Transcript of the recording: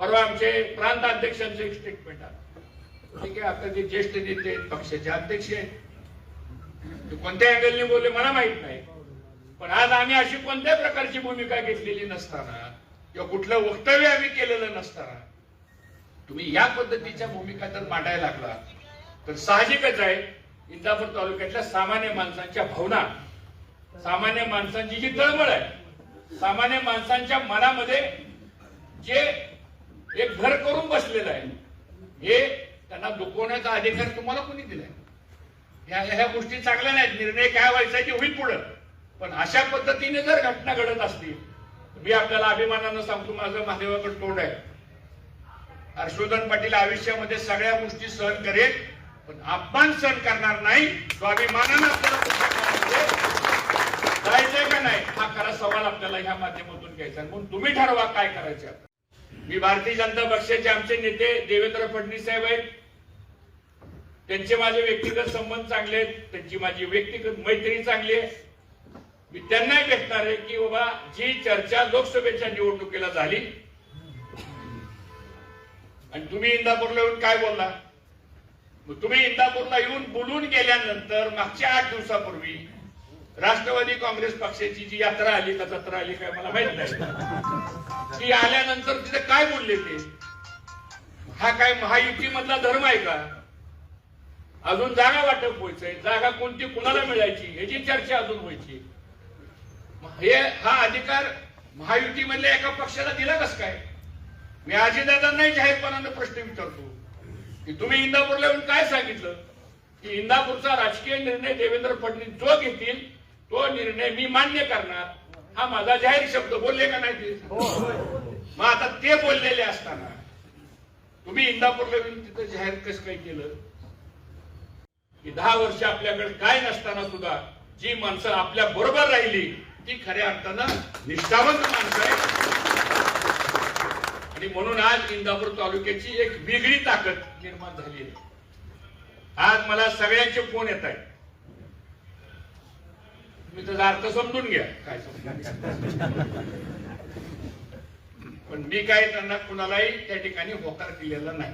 परवा आमचे प्रांताध्यक्षांचं एक स्टेटमेंट आलं. ठीक आहे आता जे ज्येष्ठ नेते पक्षाचे अध्यक्ष आहेत. कोणत्या अँगलने बोलले मला माहीत नाही. पण आज आम्ही अशी कोणत्या प्रकारची भूमिका घेतलेली नसताना किंवा कुठलं वक्तव्य आम्ही केलेलं नसताना तुम्ही या पद्धतीच्या भूमिका जर मांडायला लागला. तर साहजिकच आहे इंदापूर तालुक्यातल्या सामान्य माणसांच्या भावना. सामान्य माणसांची जी तळमळ आहे सामान्य माणसांच्या मनामध्ये जे एक घर करून बसलेलं आहे. हे त्यांना दुखवण्याचा अधिकार तुम्हाला कोणी दिलाय? ह्या ह्या गोष्टी चांगल्या नाहीत. निर्णय काय व्हायचा ते होईल पुढं. पण अशा पद्धतीने जर घटना घडत असतील मी आपल्याला अभिमानानं सांगतो माझं महादेवाकडे तोंड आहे. हर्षवर्धन पाटील आयुष्यामध्ये सगळ्या गोष्टी सहन करेल पण अपमान सहन करणार नाही. स्वाभिमानानं आपल्याला जायचंय का नाही? हा खरा सवाल आपल्याला ह्या माध्यमातून घ्यायचा म्हणून तुम्ही ठरवा काय करायचं मी भारतीय जनता पक्षाचे आमचे नेते देवेंद्र फडणवीस साहेब आहेत. त्यांचे माझे व्यक्तिगत संबंध चांगले आहेत. त्यांची माझी व्यक्तिगत मैत्री चांगली आहे. मी त्यांनाही भेटणार आहे की बाबा जी चर्चा लोकसभेच्या निवडणुकीला झाली आणि तुम्ही इंदापूरला येऊन काय बोलला? मग तुम्ही इंदापूरला येऊन बोलून गेल्यानंतर मागच्या आठ दिवसापूर्वी राष्ट्रवादी काँग्रेस पक्षाची जी यात्रा आली का जत्रा आली काय मला माहीत नाही. ती आल्यानंतर तिथे काय बोलले ते? हा काय महायुती मधला धर्म आहे का? अजून जागा वाटप व्हायचंय जागा कोणती कुणाला मिळायची? ह्याची चर्चा अजून व्हायची हे हा अधिकार महायुती मधल्या एका पक्षाला दिला कस काय? मी अजितदादांनाही जाहीरपणानं प्रश्न विचारतो. की तुम्ही इंदापूरला येऊन काय सांगितलं? की इंदापूरचा राजकीय निर्णय देवेंद्र फडणवीस जो घेतील तो निर्णय मी मान्य करणार. हा माझा जाहीर शब्द बोलले का नाही ते? मग आता ते बोललेले असताना तुम्ही इंदापूरला येऊन तिथं जाहीर कसं काय केलं? की दहा वर्ष आपल्याकडे काय नसताना सुद्धा जी माणसं आपल्या बरोबर राहिली ती खऱ्या अर्थानं निष्ठावंत माणसं आहे आणि म्हणून आज इंदापूर तालुक्याची एक वेगळी ताकद निर्माण झाली आहे. आज मला सगळ्यांचे फोन येत आहेत. तुम्ही त्याचा अर्थ समजून घ्या. काय समजून पण मी काय त्यांना कुणालाही त्या ठिकाणी होकार दिलेला नाही.